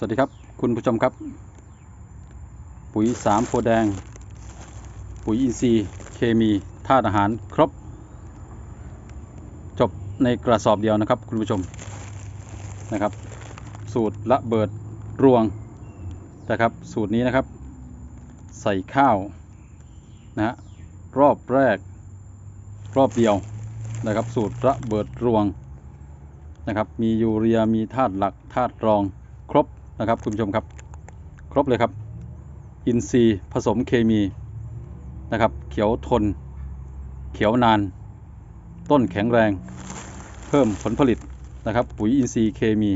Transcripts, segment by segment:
สวัสดีครับคุณผู้ชมครับ ปุ๋ยสามโพแดง ปุ๋ยอินทรีย์เคมีธาตุอาหารครบ จบในกระสอบเดียวนะครับคุณผู้ชมนะครับ สูตรละเบิดรวงนะครับ สูตรนี้นะครับ ใส่ข้าวนะฮะรอบแรกรอบเดียวนะครับ สูตรระเบิดรวงนะครับ มียูเรียมีธาตุหลักธาตุรองครบ นะครับคุณผู้ชมครับ ครบเลยครับ อินทรีย์ผสมเคมีนะครับ เขียวทน เขียวนาน ต้นแข็งแรง เพิ่มผลผลิตนะครับ ปุ๋ยอินทรีย์เคมี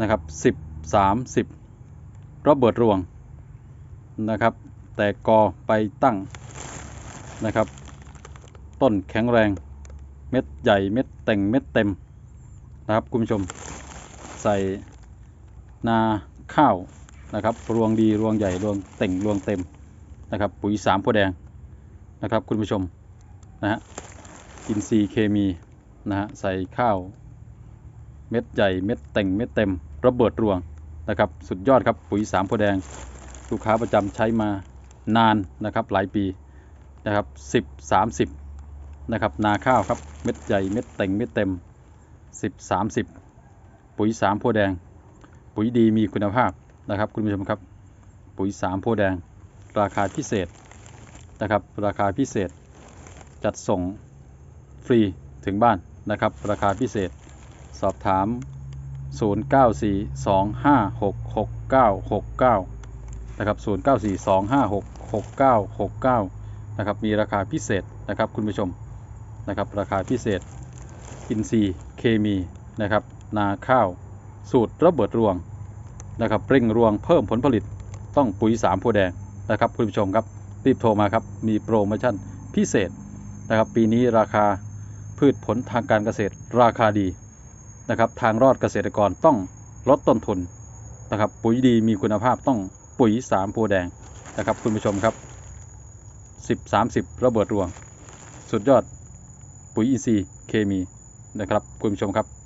นะครับ10 30ระเบิดรวงนะครับ แต่กอไปตั้งนะครับ ต้นแข็งแรง เม็ดใหญ่เม็ดแต่งเม็ดเต็มนะครับคุณผู้ชมใส่ นาข้าวนะครับรวงดีรวงใหญ่รวงเต่งรวงเต็มนะครับ ปุ๋ยสามพวแดงนะครับ คุณผู้ชมนะฮะอินทรีย์เคมีนะฮะใส่ข้าวเม็ดใหญ่เม็ดแต่งเม็ดเต็ม ระเบิดรวงนะครับ สุดยอดครับปุ๋ยสามพวแดง ลูกค้าประจำใช้มานานนะครับหลายปีนะครับสิบสามสิบนะครับนาข้าวครับเม็ดใหญ่เม็ดแต่งเม็ดเต็มสิบสามสิบปุ๋ยสามพวแดง ปุ๋ยดีมีคุณภาพนะครับ คุณผู้ชมครับ ปุ๋ยสามโพแดง ราคาพิเศษนะครับ ราคาพิเศษ จัดส่งฟรีถึงบ้านนะครับ ราคาพิเศษสอบถาม 0942566969 นะครับ 0942566969 นะครับ มีราคาพิเศษนะครับคุณผู้ชมนะครับ ราคาพิเศษอินทรีเคมีนะครับ นาข้าว สูตรระเบิดรวงนะครับเร่งรวงเพิ่มผลผลิตต้องปุ๋ยสามพแดงนะครับคุณผู้ชมครับรีบโทรมาครับมีโปรโมชั่นพิเศษนะครับปีนี้ราคาพืชผลทางการเกษตรราคาดีนะครับทางรอดเกษตรกรต้องลดต้นทุนนะครับปุ๋ยดีมีคุณภาพต้องปุ๋ยสามพแดงนะครับคุณผู้ชมครับ 10 30 ระเบิดรวง สุดยอดปุ๋ยอินทรีย์เคมีนะครับคุณผู้ชมครับ